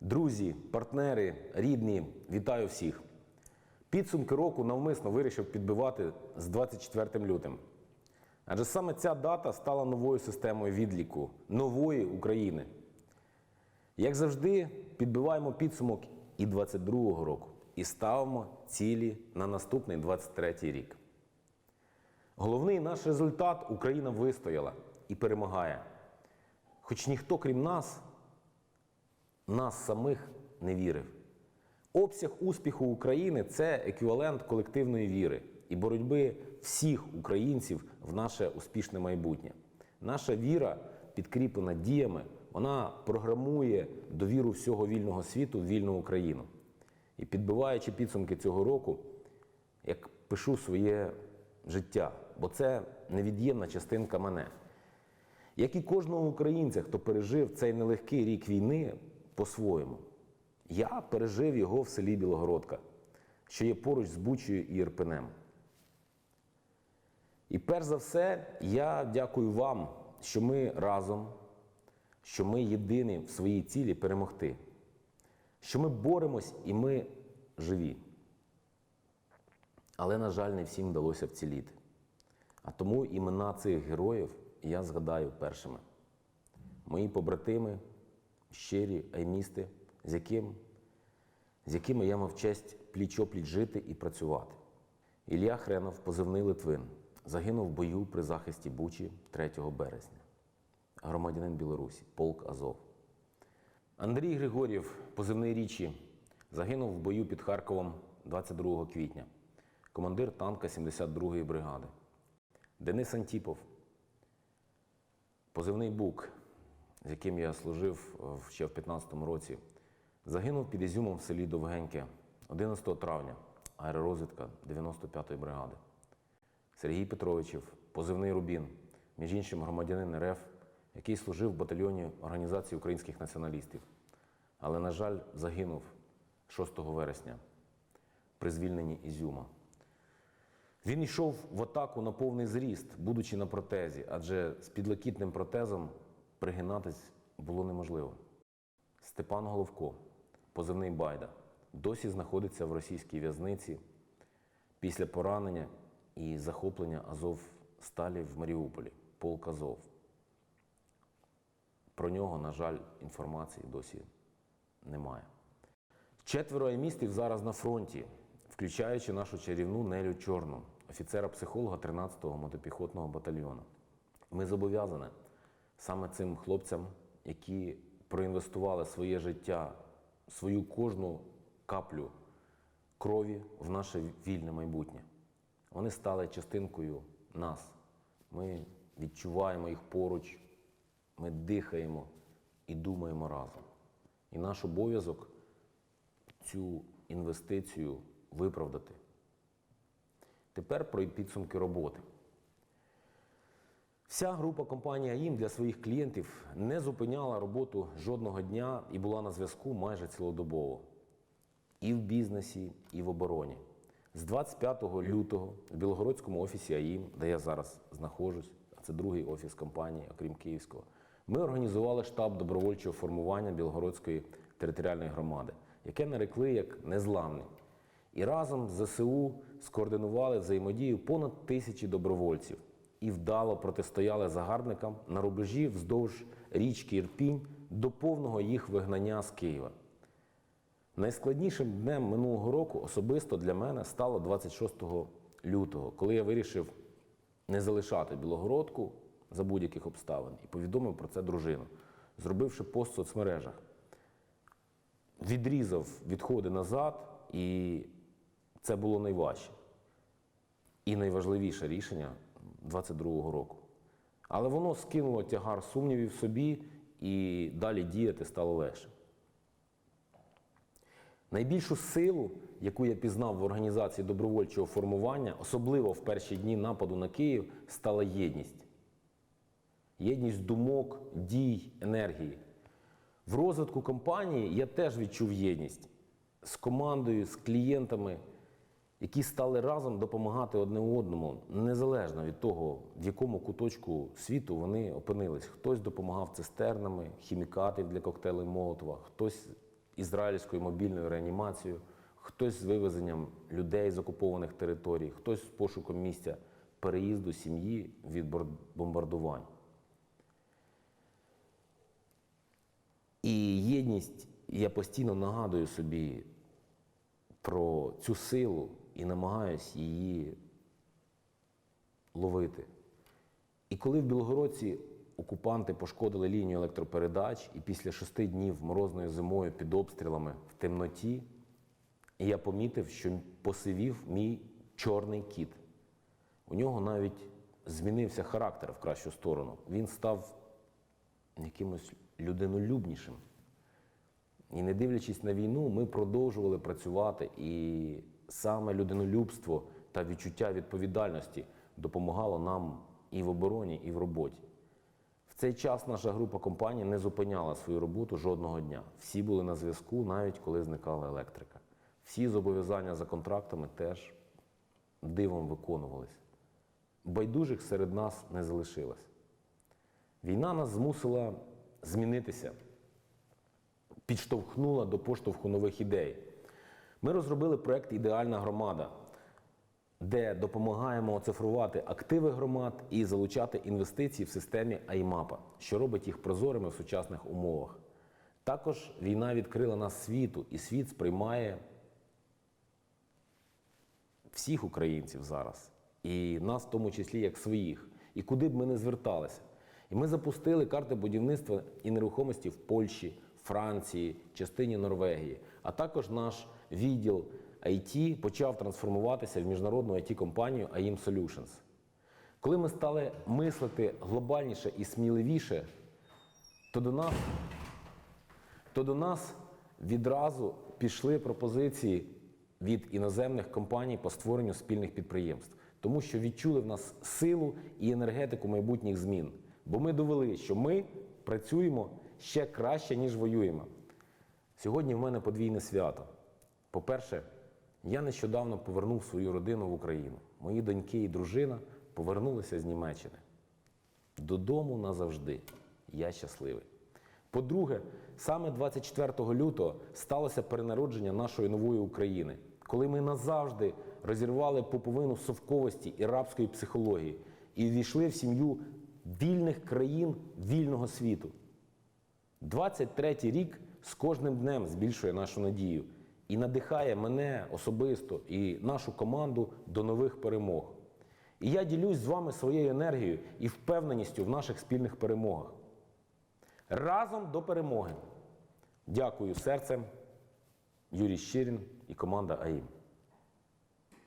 Друзі, партнери, рідні, вітаю всіх. Підсумки року навмисно вирішив підбивати з 24 лютим. Адже саме ця дата стала новою системою відліку нової України. Як завжди, підбиваємо підсумок і 22-го року і ставимо цілі на наступний 23-й рік. Головний наш результат Україна вистояла і перемагає. Хоч ніхто, крім нас, нас самих не вірив. Обсяг успіху України це еквівалент колективної віри і боротьби всіх українців в наше успішне майбутнє. Наша віра, підкріплена діями, вона програмує довіру всього вільного світу в вільну Україну. І підбиваючи підсумки цього року, як пишу своє життя, бо це невід'ємна частинка мене. Як і кожного українця, хто пережив цей нелегкий рік війни по-своєму. Я пережив його в селі Білогородка, що є поруч з Бучею і Ірпенем. І перш за все, я дякую вам, що ми разом, що ми єдині в своїй цілі перемогти, що ми боремось і ми живі. Але, на жаль, не всім вдалося вціліти. А тому імена цих героїв я згадаю першими. Мої побратими, щирі аймісти, з, яким, з якими я мав честь пліч-опліч жити і працювати. Ілля Хренов, позивний Литвин, загинув в бою при захисті Бучі 3 березня. Громадянин Білорусі, полк Азов. Андрій Григорів, позивний Річі, загинув в бою під Харковом 22 квітня. Командир танка 72-ї бригади. Денис Антіпов, позивний Бук, з яким я служив ще в 15-му році, загинув під Ізюмом в селі Довгеньке 11 травня, аеророзвідка 95-ї бригади. Сергій Петровичів, позивний Рубін, між іншим громадянин РФ, який служив в батальйоні Організації українських націоналістів, але, на жаль, загинув 6 вересня при звільненні Ізюма. Він йшов в атаку на повний зріст, будучи на протезі, адже з підлокітним протезом пригинатись було неможливо. Степан Головко, позивний Байда, досі знаходиться в російській в'язниці після поранення і захоплення Азов Сталі в Маріуполі, полк Азов. Про нього, на жаль, інформації досі немає. Четверо аймістів зараз на фронті, включаючи нашу чарівну Нелю Чорну, офіцера-психолога 13-го мотопіхотного батальйону. Ми зобов'язані саме цим хлопцям, які проінвестували своє життя, свою кожну каплю крові в наше вільне майбутнє. Вони стали частинкою нас. Ми відчуваємо їх поруч, ми дихаємо і думаємо разом. І наш обов'язок цю інвестицію виправдати. Тепер про підсумки роботи. Вся група компанії АІМ для своїх клієнтів не зупиняла роботу жодного дня і була на зв'язку майже цілодобово. І в бізнесі, і в обороні. З 25 лютого в Білогородському офісі АІМ, де я зараз знаходжусь, а це другий офіс компанії, окрім Київського, ми організували штаб добровольчого формування Білогородської територіальної громади, яке нарекли як незламний. І разом з ЗСУ скоординували взаємодію понад тисячі добровольців і вдало протистояли загарбникам на рубежі вздовж річки Ірпінь до повного їх вигнання з Києва. Найскладнішим днем минулого року особисто для мене стало 26 лютого, коли я вирішив не залишати Білогородку за будь-яких обставин і повідомив про це дружину, зробивши пост в соцмережах. Відрізав відходи назад, і це було найважче. І найважливіше рішення 22-го року. Але воно скинуло тягар сумнівів собі і далі діяти стало легше. Найбільшу силу, яку я пізнав в організації добровольчого формування, особливо в перші дні нападу на Київ, стала єдність. Єдність думок, дій, енергії. В розвитку компанії я теж відчув єдність з командою, з клієнтами, які стали разом допомагати одне одному, незалежно від того, в якому куточку світу вони опинились. Хтось допомагав цистернами, хімікатів для коктейлів Молотова, хтось ізраїльською мобільною реанімацією, хтось з вивезенням людей з окупованих територій, хтось з пошуком місця переїзду сім'ї від бомбардувань. І єдність, я постійно нагадую собі про цю силу і намагаюсь її ловити. І коли в Білогородці окупанти пошкодили лінію електропередач, і після шести днів морозною зимою під обстрілами в темноті, я помітив, що посивів мій чорний кіт. У нього навіть змінився характер в кращу сторону. Він став якимось людинолюбнішим. І не дивлячись на війну, ми продовжували працювати, і саме людинолюбство та відчуття відповідальності допомагало нам і в обороні, і в роботі. В цей час наша група компаній не зупиняла свою роботу жодного дня. Всі були на зв'язку, навіть коли зникала електрика. Всі зобов'язання за контрактами теж дивом виконувались. Байдужих серед нас не залишилось. Війна нас змусила змінитися, підштовхнула до поштовху нових ідей. Ми розробили проект Ідеальна громада, де допомагаємо оцифрувати активи громад і залучати інвестиції в системі АІМАПа, що робить їх прозорими в сучасних умовах. Також війна відкрила нас світу, і світ сприймає всіх українців зараз, і нас в тому числі як своїх, і куди б ми не зверталися. І ми запустили карти будівництва і нерухомості в Польщі, Франції, частині Норвегії, а також наш відділ IT почав трансформуватися в міжнародну it компанію AIM Solutions. Коли ми стали мислити глобальніше і сміливіше, то до нас то до нас відразу пішли пропозиції від іноземних компаній по створенню спільних підприємств, тому що відчули в нас силу і енергетику майбутніх змін. Бо ми довели, що ми працюємо ще краще, ніж воюємо. Сьогодні в мене подвійне свято. По-перше, я нещодавно повернув свою родину в Україну. Мої доньки і дружина повернулися з Німеччини. Додому назавжди. Я щасливий. По-друге, саме 24 лютого сталося перенародження нашої нової України, коли ми назавжди розірвали поповину совковості і рабської психології і ввійшли в сім'ю вільних країн вільного світу. 23-й рік з кожним днем збільшує нашу надію і надихає мене особисто і нашу команду до нових перемог. І я ділюсь з вами своєю енергією і впевненістю в наших спільних перемогах. Разом до перемоги. Дякую серцем, Юрій Щирін і команда АІМ.